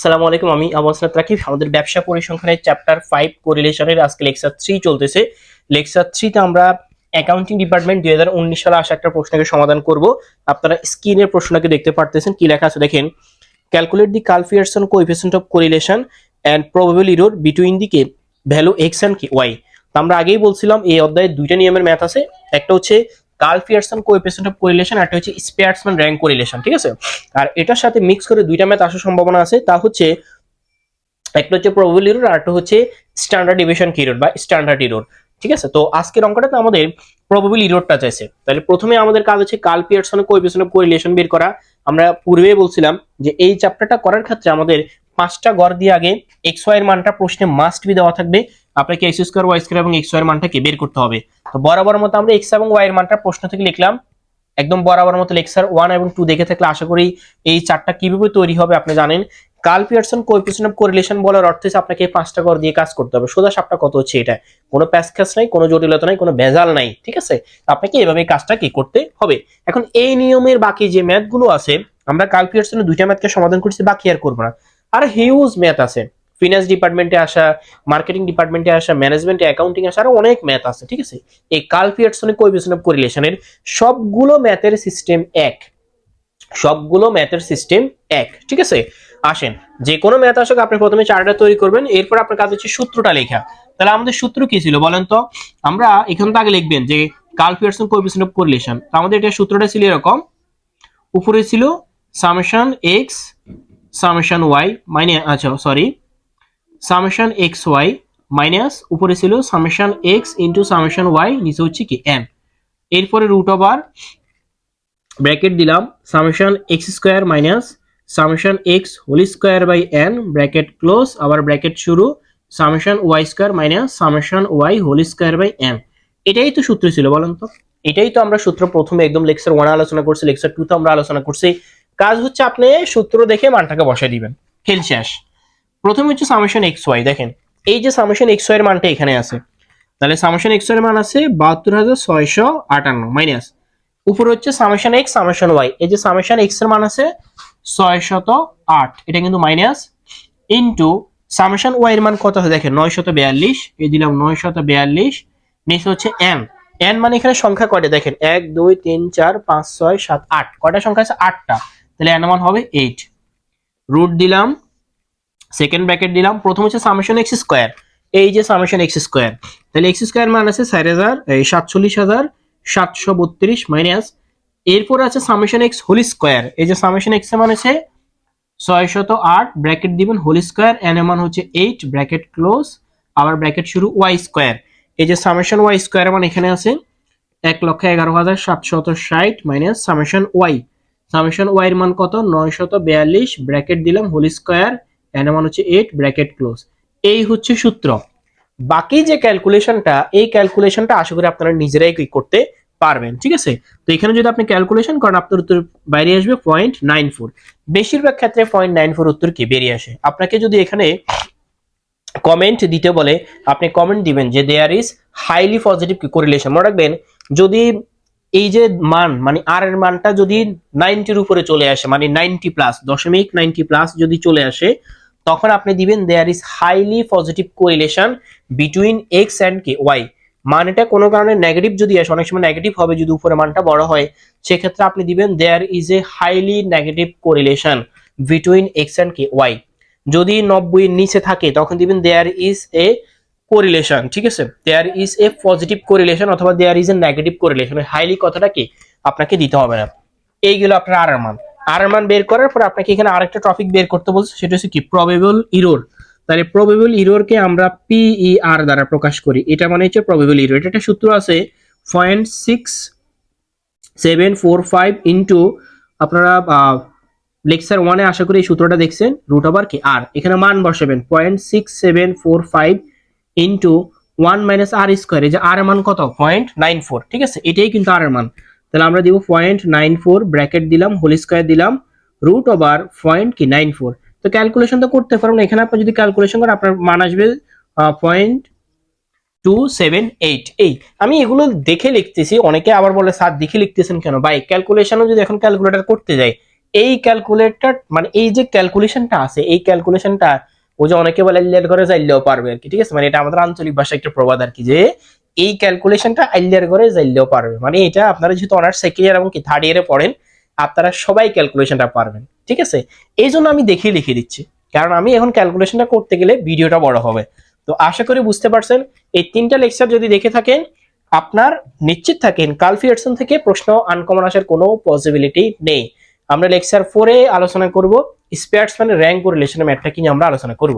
আসসালামু আলাইকুম, আমি আবাসনাথ রাকিব। আমাদের ব্যবসা পরিসংখ্যানের চ্যাপ্টার ফাইভ কোরিলেশনের আজকে লেকচার থ্রি চলতেছে। লেকচার থ্রিতে আমরা অ্যাকাউন্টিং ডিপার্টমেন্ট দুই হাজার উনিশ সালে আসা একটা প্রশ্নকে সমাধান করব। আপনারা স্ক্রিনের প্রশ্নকে দেখতে পারতেছেন, কি লেখা আছে দেখেন। Calculate the Karl Pearson coefficient of correlation and probable error between the K value X and K Y আমরা আগেই বলছিলাম, এই অধ্যায়ে দুইটা নিয়মের ম্যাথ আছে। একটা হচ্ছে কালফিয়ারসন কোএফিসিয়েন্ট অফ কোরিলেশন একটা হচ্ছে স্পেয়ারসম্যান র্যাঙ্ক কোরিলেশন, ঠিক আছে? আর এটার সাথে মিক্স করে দুইটা ম্যাথ আসার সম্ভাবনা আছে, তা হচ্ছে একটা হচ্ছে প্রবাবল ইরোর আর একটা হচ্ছে স্ট্যান্ডার্ড ডিভিশন কিরোর বা স্ট্যান্ডার্ড ইরোর ঠিক আছে? তো আজকের অঙ্কটাতে আমাদের প্রবাবল ইরোরটা চাইছে। তাহলে প্রথমে আমাদের কাজ হচ্ছে কাল পিয়ারসনের কোএফিসিয়েন্ট অফ কোরিলেশন বের করা। আমরা পূর্বেই বলছিলাম যে এই চ্যাপ্টারটা করার ক্ষেত্রে আমাদের পাঁচটা গড় দিয়ে আগে এক্স ওয়াই এর মানটা প্রশ্নে মাস্ট বি দেওয়া থাকবে। আপনাকে এক্স স্কোয়ার ওয়াই স্কোয়ার এবং এক্স ওয়াই এর মানটাকে বের করতে হবে। তো বরাবর মতো আমরা এক্স এবং ওয়াই এর মানটা প্রশ্ন থেকে লিখলাম। একদম বরাবর মতো লেকচার ওয়ান এবং টু দেখে থাকলে আশা করি এই চারটা কীভাবে তৈরি হবে আপনি জানেন। কাল পিয়ারসন কোএফিসিয়েন্ট অফ কোরিলেশন বলার অর্থ হচ্ছে আপনাকে পাঁচটা ঘর দিয়ে কাজ করতে হবে। সোজা সাপটা কত হচ্ছে এটা? কোনো প্যাসক্যাস নাই, কোনো জটিলতা নাই, কোনো ভেজাল নাই, ঠিক আছে? আপনাকে এভাবে কাজটা কি করতে হবে। এখন এই নিয়মের বাকি যে ম্যাথগুলো আছে, আমরা কাল পিয়ারসনের দুইটা ম্যাথকে সমাধান করছি, বাকি আর করব না। আর হিউজ ম্যাথ আছে। ফিনান্স ডিপার্টমেন্টে আসা মার্কেটিং ডিপার্টমেন্টে আসা ম্যানেজমেন্টে অ্যাকাউন্টিং আসা, আরও অনেক ম্যাথ আছে, ঠিক আছে? এই কাল পিয়ারসনের কোএফিসিয়েন্ট অফ কোরিলেশনের সবগুলো ম্যাথের সিস্টেম এক। সবগুলো ম্যাথের সিস্টেম এক, ঠিক আছে? আসেন যে কোনো ম্যাথ আসুক, আপনি প্রথমে চার্টটা তৈরি করবেন, এরপর আপনার কাজ হচ্ছে সূত্রটা লেখা। তাহলে আমাদের সূত্র কি ছিল বলেন তো? আমরা এখান থেকে আগে লিখবেন যে কাল পিয়ারসন কোএফিসিয়েন্ট অফ কোরিলেশন তো আমাদের এটা সূত্রটা ছিল এরকম, উপরে ছিল সামেশন এক্স সামেশন ওয়াই মাইনে আচ্ছা sorry summation X Y minus উপরে ছিল summation X into summation Y নিচে হচ্ছে কি এন এরপরে রুট ওভার ব্র্যাকেট দিলাম summation X square minus summation X whole square by N bracket close আবার ব্র্যাকেট শুরু summation Y square minus summation Y whole square by N এটাই তো সূত্র ছিল, বলেন তো। এটাই তো আমরা সূত্র প্রথমে একদম লেকচার ওয়ান আলোচনা করছি লেকচার টু তো আমরা আলোচনা করছি। কাজ হচ্ছে আপনি সূত্র দেখে মানটাকে বসাই দিবেন। খেল শেষ। প্রথমে হচ্ছে সামেশন এক্স ওয়াই দেখেন। এই যে সামেশন এক্স ওয়াই এর মানটা এখানে আছে। তাহলে সামেশন এক্সের মান আছে বাহাত্তর হাজার ছয়শো আটান্ন মাইনাস উপরে হচ্ছে সামেশন এক্স সামেশন ওয়াই এই যে সামেশন এক্সের মান আছে ছয় শত আট, এটা কিন্তু মাইনাস ইন্টু সামেশন ওয়াই এর মান কত আছে? দেখেন নয় শত বিয়াল্লিশ, এই দিলাম নয় শত বিয়াল্লিশ নিচে হচ্ছে এন এন মানে এখানে সংখ্যা কয়টা? দেখেন, এক, দুই, তিন, চার, পাঁচ, ছয়, সাত, আট। কয়টা সংখ্যা আছে? আটটা। তাহলে এন মান হবে এইট রুট দিলাম সেকেন্ড ব্র্যাকেট দিলাম। প্রথম হচ্ছে সামেশন এক্স স্কোয়ার এই যে সামেশন এক্স স্কোয়ার তাহলে এক্স স্কোয়ার মান আছে চার হাজার, এই সাতচল্লিশ হাজার, সাতশো বত্রিশ মাইনাস এরপর আছে সামেশন এক্স হোল স্কোয়ার এই যে সামেশন এক্স মান আছে ছয় শত আট ব্র্যাকেট দিবেন হোল স্কোয়ার এন এর মান হচ্ছে এইট ব্র্যাকেট ক্লোজ আবার ব্র্যাকেট শুরু ওয়াই স্কোয়ার এই যে সামেশন ওয়াই স্কোয়ার মান এখানে আছে এক লক্ষ এগারো হাজার সাতশত ষাট minus summation Y summation Y এর মান কত? নয় শত বিয়াল্লিশ ব্র্যাকেট দিলাম হোল স্কোয়ার এর মান হচ্ছে এইট ব্র্যাকেট ক্লোজ এই হচ্ছে সূত্র। বাকি যে ক্যালকুলেশনটা এই ক্যালকুলেশনটা আশা করি আপনারা নিজেরাই করতে পারবেন, ঠিক আছে? তো এখানে যদি আপনি ক্যালকুলেশন করেন, আপনার উত্তর বাইরে আসবে পয়েন্ট নাইন ফোর বেশিরভাগ ক্ষেত্রে পয়েন্ট নাইন ফোর উত্তর কি? বেরিয়ে আসে। আপনাকে যদি এখানে কমেন্ট দিতে বলে, আপনি কমেন্ট দিবেন যে there is highly positive correlation মনে রাখবেন, যদি এই যে মান মানে আর এর মানটা যদি নাইনটির উপরে চলে আসে মানে নাইনটি প্লাস দশমিক নাইনটি প্লাস যদি চলে আসে তখন আপনি দিবেন there is highly positive correlation between X and K Y মানটা কোনো কারণে নেগেটিভ যদি আসে, অনেক সময় নেগেটিভ হবে যদি উপরে মানটা বড় হয়, সেক্ষেত্রে আপনি দিবেন there is a highly negative correlation between X and K Y যদি নব্বই নিচে থাকে, তখন দিবেন দেয়ার ইজ এ কোরিলেশন ঠিক আছে? There is a positive correlation অথবা there is a negative correlation highly কথাটা কি? আপনাকে দিতে হবে না। এইগুলো আপনার আর মান। আর মান বের করার পর আপনাকে এখানে আরেকটা টপিক বের করতে বলছে, সেটা হচ্ছে কি? প্রবেবল ইরোর তাহলে প্রবেবল ইরোরকে আমরা পিই আর দ্বারা প্রকাশ করি। এটা মানে হচ্ছে প্রবেবল ইরোর এটা একটা সূত্র আছে point six seven four five into আপনারা লেকচার ওয়ানে আশা করি এই সূত্রটা দেখছেন রুট ওভার কি? আর এখানে মান বসাবেন। Point six seven four five into one minus R square যে আর এর মান কত? পয়েন্ট নাইন ফোর ঠিক আছে? এটাই কিন্তু আর এর মান। তাহলে আমরা দিব পয়েন্ট নাইন ফোর ব্র্যাকেট দিলাম হোল স্কোয়ার দিলাম রুট ওভার পয়েন্ট কি নাইন ফোর তো ক্যালকুলেশন তো করতে পারবেন এখানে আপনি যদি ক্যালকুলেশন করেন আপনার মান আসবে পয়েন্ট টু সেভেন এইট এই, আমি এগুলো দেখে লিখতেছি, অনেকে আবার বলে, স্যার, দেখে লিখতেছেন কেন? ভাই ক্যালকুলেশনও যদি এখন ক্যালকুলেটর করতে যাই, এই ক্যালকুলেটর মানে এই যে ক্যালকুলেশনটা আছে, এই ক্যালকুলেশনটা ও যে অনেকে বলে আইলিয়ার ঘরে যাইলেও পারবে আর কি, ঠিক আছে? মানে এটা আমাদের আঞ্চলিক ভাষায় একটা প্রবাদ আর কি, যে এই ক্যালকুলেশনটা আইলিয়ার ঘরে যাইলেও পারবে। মানে এটা আপনারা যেহেতু অনার্স সেকেন্ড ইয়ার এবং কি থার্ড ইয়ারে পড়েন, আপনারা সবাই ক্যালকুলেশনটা পারবেন, ঠিক আছে? এই জন্য আমি দেখিয়ে লিখে দিচ্ছি। কারণ আমি এখন ক্যালকুলেশনটা করতে গেলে ভিডিওটা বড় হবে। তো আশা করি বুঝতে পারছেন, এই তিনটা লেকচার যদি দেখে থাকেন, আপনার নিশ্চিত থাকেন কাল ফিয়ারসন থেকে প্রশ্ন আনকমন আসার কোনো পসিবিলিটি নেই। আমরা লেকচার ফোরে আলোচনা করব স্পেয়ার্সম্যানের র্যাঙ্ক ও রিলেশনের ম্যাথটা কি আমরা আলোচনা করব।